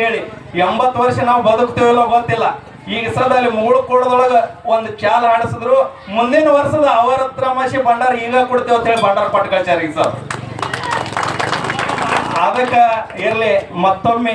ಹೇಳಿ. ಎಂಬತ್ತು ವರ್ಷ ನಾವು ಬದುಕ್ತೇವಲ್ಲೋ ಗೊತ್ತಿಲ್ಲ. ಈಗ ಸದಲ್ಲಿ ಮೂಳು ಕೂಡದೊಳಗ ಒಂದು ಚಾಲ ಹಾಡಿಸಿದ್ರು ಮುಂದಿನ ವರ್ಷದ ಅವರ ತಮಾಷೆ ಭಂಡಾರ ಈಗ ಕೊಡ್ತೇವೆ ಅಂತ ಹೇಳಿ ಭಂಡಾರ ಪಟ್ ಕಳ್ಸ್ಯಾರ ಈಗ ಸರ್. ಅದಕ್ಕ ಇರ್ಲಿ ಮತ್ತೊಮ್ಮೆ.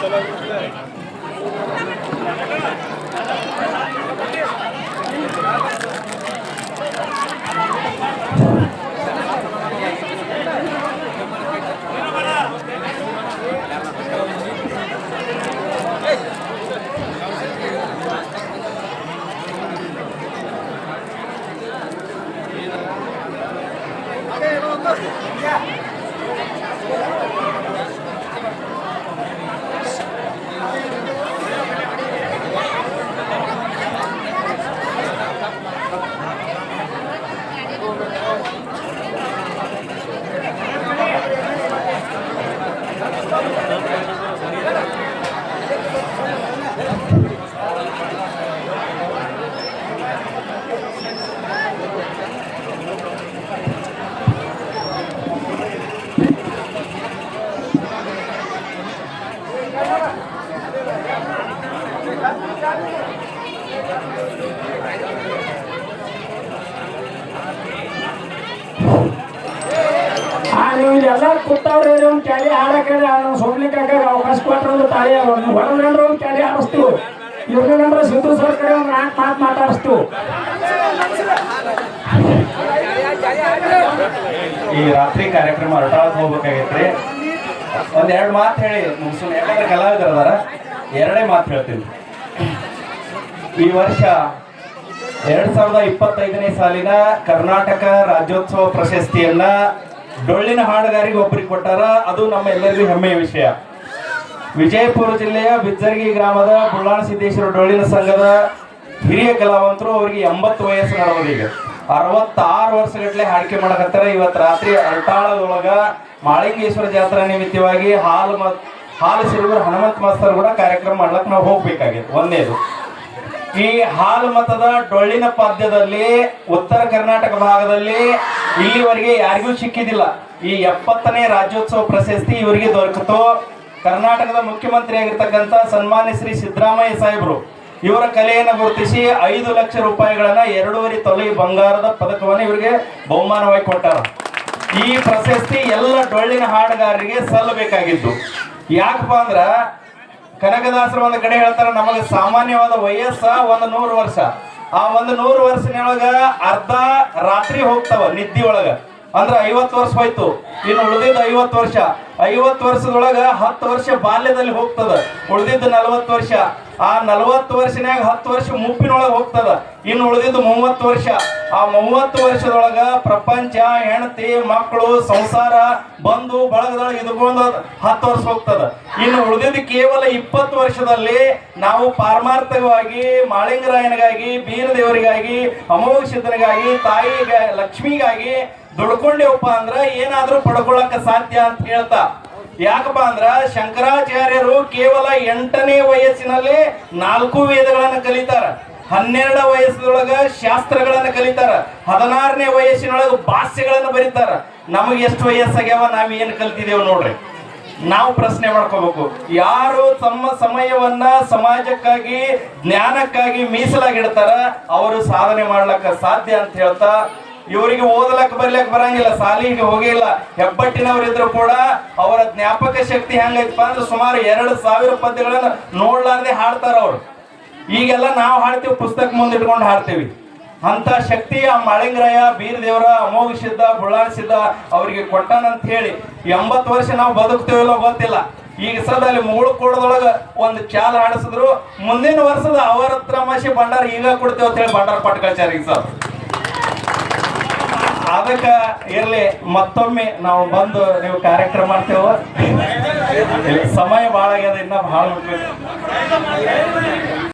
ಆ ನೀವು ಎಲ್ಲರೂ ಕೂತವ್ರಿ ಒಂದು ಕ್ಯಾಲಿ ಹಾಡಕ್ಕೆ ನಾವು ಸೋಮ್ಲಿಕ್ಕೆ ಅವಕಾಶ ಕೊಟ್ಟರೆ ಒಂದು ತಾಳಿ ಹೊರಗಂಡ್ರೆ ಒಂದು ಕ್ಯಾಲಿ ಆಡಿಸ್ತೀವಿ ಇವ್ರಿಗಂದ್ರೆ ಸಿದ್ದು ಸರ್ಕಾರ ಒಂದು ನಾಲ್ಕು ಮಾತು ಮಾತಾಡಿಸ್ತೀವಿ ಈ ರಾತ್ರಿ ಕಾರ್ಯಕ್ರಮ ಹೊರಟಾಳಕ್ ಹೋಗ್ಬೇಕಾಗೈತ್ರಿ. ಒಂದ್ ಎರಡು ಮಾತು ಹೇಳಿ ಮುಗಿಸೋಣ. ಯಾಕಂದ್ರೆ ಕಲಾವಿದರು ಅದಾರ. ಎರಡೇ ಮಾತು ಹೇಳ್ತೀನಿ. ಈ ವರ್ಷ ಎರಡ್ ಸಾವಿರದ ಇಪ್ಪತ್ತೈದನೇ ಸಾಲಿನ ಕರ್ನಾಟಕ ರಾಜ್ಯೋತ್ಸವ ಪ್ರಶಸ್ತಿಯನ್ನ ಡೊಳ್ಳಿನ ಹಾಡುಗಾರಿಗೆ ಒಬ್ಬರಿಗೆ ಕೊಟ್ಟಾರ, ಅದು ನಮ್ಮ ಎಲ್ಲರಿಗೂ ಹೆಮ್ಮೆಯ ವಿಷಯ. ವಿಜಯಪುರ ಜಿಲ್ಲೆಯ ಬಿಜ್ಜರ್ಗಿ ಗ್ರಾಮದ ಬುಳ್ಳಾಣ ಸಿದ್ದೇಶ್ವರ ಡೊಳ್ಳಿನ ಸಂಘದ ಹಿರಿಯ ಕಲಾವಂತರು ಅವರಿಗೆ ಎಂಬತ್ತು ವಯಸ್ಸು ನಡೆದ ಈಗ. ಅರವತ್ತಾರು ವರ್ಷಗಟ್ಟಲೆ ಹಾಡಿಕೆ ಮಾಡಕತ್ತಾರ. ಇವತ್ತು ರಾತ್ರಿ ಅಲ್ಟಾಳದೊಳಗ ಮಾಳಿಂಗೇಶ್ವರ ಜಾತ್ರಾ ನಿಮಿತ್ತವಾಗಿ ಹಾಲು ಮ, ಹಾಲು ಸಿರುಗರು ಹನುಮಂತ ಮಾಸ್ತರ್ ಕೂಡ ಕಾರ್ಯಕ್ರಮ ಮಾಡ್ಲಕ್ ನಾವು ಹೋಗ್ಬೇಕಾಗಿತ್ತು. ಒಂದೇದು. ಈ ಹಾಲು ಮತದ ಡೊಳ್ಳಿನ ಪದ್ಯದಲ್ಲಿ ಉತ್ತರ ಕರ್ನಾಟಕ ಭಾಗದಲ್ಲಿ ಇಲ್ಲಿವರೆಗೆ ಯಾರಿಗೂ ಸಿಕ್ಕಿದಿಲ್ಲ ಈ ಎಪ್ಪತ್ತನೇ ರಾಜ್ಯೋತ್ಸವ ಪ್ರಶಸ್ತಿ ಇವರಿಗೆ ದೊರಕಿತು. ಕರ್ನಾಟಕದ ಮುಖ್ಯಮಂತ್ರಿ ಆಗಿರ್ತಕ್ಕಂಥ ಸನ್ಮಾನ್ಯ ಶ್ರೀ ಸಿದ್ದರಾಮಯ್ಯ ಸಾಹೇಬರು, ಇವರ ಕಲೆಯನ್ನು ಗುರುತಿಸಿ ಐದು ಲಕ್ಷ ರೂಪಾಯಿಗಳನ್ನ ಎರಡೂವರೆ ತೊಲೆ ಬಂಗಾರದ ಪದಕವನ್ನು ಇವರಿಗೆ ಬಹುಮಾನವಾಗಿ ಕೊಟ್ಟಾರ. ಈ ಪ್ರಶಸ್ತಿ ಎಲ್ಲ ಡೊಳ್ಳಿನ ಹಾಡುಗಾರರಿಗೆ ಸಲ್ಲಬೇಕಾಗಿತ್ತು. ಯಾಕಪ್ಪ ಅಂದ್ರ, ಕನಕದಾಸರು ಒಂದು ಕಡೆ ಹೇಳ್ತಾರೆ, ನಮಗೆ ಸಾಮಾನ್ಯವಾದ ವಯಸ್ಸ ಒಂದು ನೂರು ವರ್ಷ. ಆ ಒಂದು ನೂರು ವರ್ಷನೊಳಗ ಅರ್ಧ ರಾತ್ರಿ ಹೋಗ್ತಾವ ನಿದ್ದಿ ಒಳಗ. ಅಂದ್ರ ಐವತ್ತು ವರ್ಷ ಹೋಯ್ತು. ಇನ್ನು ಉಳಿದಿದ್ದ ಐವತ್ತು ವರ್ಷ. ಐವತ್ತು ವರ್ಷದೊಳಗ ಹತ್ತು ವರ್ಷ ಬಾಲ್ಯದಲ್ಲಿ ಹೋಗ್ತದ. ಉಳಿದಿದ್ದ ನಲವತ್ತು ವರ್ಷ. ಆ ನಲವತ್ತು ವರ್ಷನ್ಯಾಗ ಹತ್ತು ವರ್ಷ ಮುಪ್ಪಿನೊಳಗೆ ಹೋಗ್ತದ. ಇನ್ನು ಉಳಿದಿದ್ದು ಮೂವತ್ತು ವರ್ಷ. ಆ ಮೂವತ್ತು ವರ್ಷದೊಳಗ ಪ್ರಪಂಚ, ಹೆಂಡತಿ ಮಕ್ಕಳು ಸಂಸಾರ ಬಂಧು ಬಳಗದೊಳಗೆ ಇದ್ಕೊಂಡು ಹತ್ತು ವರ್ಷ ಹೋಗ್ತದ. ಇನ್ನು ಉಳಿದಿದ್ದು ಕೇವಲ ಇಪ್ಪತ್ತು ವರ್ಷದಲ್ಲಿ ನಾವು ಪಾರಮಾರ್ಥಕವಾಗಿ ಮಾಳಿಂಗರಾಯನಿಗಾಗಿ, ಬೀರದೇವರಿಗಾಗಿ, ಅಮೋಘ ಸಿದ್ಧನಿಗಾಗಿ, ತಾಯಿಗೆ ಲಕ್ಷ್ಮಿಗಾಗಿ ದುಡ್ಕೊಂಡೇವಪ್ಪ ಅಂದ್ರೆ ಏನಾದರೂ ಪಡ್ಕೊಳ್ಳಕ್ಕೆ ಸಾಧ್ಯ ಅಂತ ಹೇಳ್ತಾ. ಯಾಕಪ್ಪ ಅಂದ್ರ ಶಂಕರಾಚಾರ್ಯರು ಕೇವಲ ಎಂಟನೇ ವಯಸ್ಸಿನಲ್ಲಿ ನಾಲ್ಕು ವೇದಗಳನ್ನು ಕಲಿತಾರ. ಹನ್ನೆರಡ ವಯಸ್ಸದೊಳಗ ಶಾಸ್ತ್ರಗಳನ್ನ ಕಲಿತಾರ. ಹದಿನಾರನೇ ವಯಸ್ಸಿನೊಳಗ ಭಾಷ್ಯಗಳನ್ನು ಬರೀತಾರ. ನಮಗೆ ಎಷ್ಟು ವಯಸ್ಸಾಗ್ಯಾವ? ನಾವ್ ಏನ್ ಕಲ್ತಿದೇವ್ ನೋಡ್ರಿ. ನಾವು ಪ್ರಶ್ನೆ ಮಾಡ್ಕೋಬೇಕು. ಯಾರು ತಮ್ಮ ಸಮಯವನ್ನ ಸಮಾಜಕ್ಕಾಗಿ, ಜ್ಞಾನಕ್ಕಾಗಿ ಮೀಸಲಾಗಿಡ್ತಾರ, ಅವರು ಸಾಧನೆ ಮಾಡ್ಲಕ್ಕ ಸಾಧ್ಯ ಅಂತ ಹೇಳ್ತಾ ಇವರಿಗೆ ಓದಲಕ್ಕೆ ಬರ್ಲಕ್ ಬರಂಗಿಲ್ಲ, ಸಾಲಿಗೆ ಹೋಗಿಲ್ಲ. ಹೆಬ್ಬಟ್ಟಿನವರಿದ್ರು ಕೂಡ ಅವರ ಜ್ಞಾಪಕ ಶಕ್ತಿ ಹೆಂಗೈತಪ್ಪ ಅಂದ್ರೆ ಸುಮಾರು ಎರಡು ಸಾವಿರ ಪದ್ಯಗಳನ್ನ ನೋಡ್ಲಾರ್ದೆ ಹಾಡ್ತಾರ ಅವ್ರು. ಈಗೆಲ್ಲ ನಾವು ಹಾಡ್ತೀವಿ, ಪುಸ್ತಕ ಮುಂದೆ ಇಟ್ಕೊಂಡು ಹಾಡ್ತೀವಿ. ಅಂತ ಶಕ್ತಿ ಆ ಮಾಳಿಂಗರಾಯ, ಬೀರದೇವರ, ಅಮೋಘ ಸಿದ್ಧ ಬುಳ್ಳಾಣ ಸಿದ್ಧ ಅವರಿಗೆ ಕೊಟ್ಟನಂತ ಹೇಳಿ ಎಂಬತ್ತು ವರ್ಷ ನಾವು ಬದುಕ್ತೀವಿಲ್ಲೋ ಗೊತ್ತಿಲ್ಲ. ಈಗ ಸದ ಅಲ್ಲಿ ಮುಗುಳು ಕೊಡದೊಳಗ ಒಂದು ಚಾಲ ಹಾಡಿಸಿದ್ರು. ಮುಂದಿನ ವರ್ಷದ ಅವರ ತಮಾಷೆ ಭಂಡಾರ ಈಗ ಕೊಡ್ತೇವೆ ಅಂತ ಹೇಳಿ ಭಂಡಾರ ಈಗ ಸರ್. ಅದಕ್ಕ ಇರಲಿ ಮತ್ತೊಮ್ಮೆ ನಾವು ಬಂದು ನೀವು ಕಾರ್ಯಕ್ರಮ ಮಾಡ್ತೇವೆ? ಸಮಯ ಭಾಳ ಆಗ್ಯದ ಇನ್ನ ಭಾಳ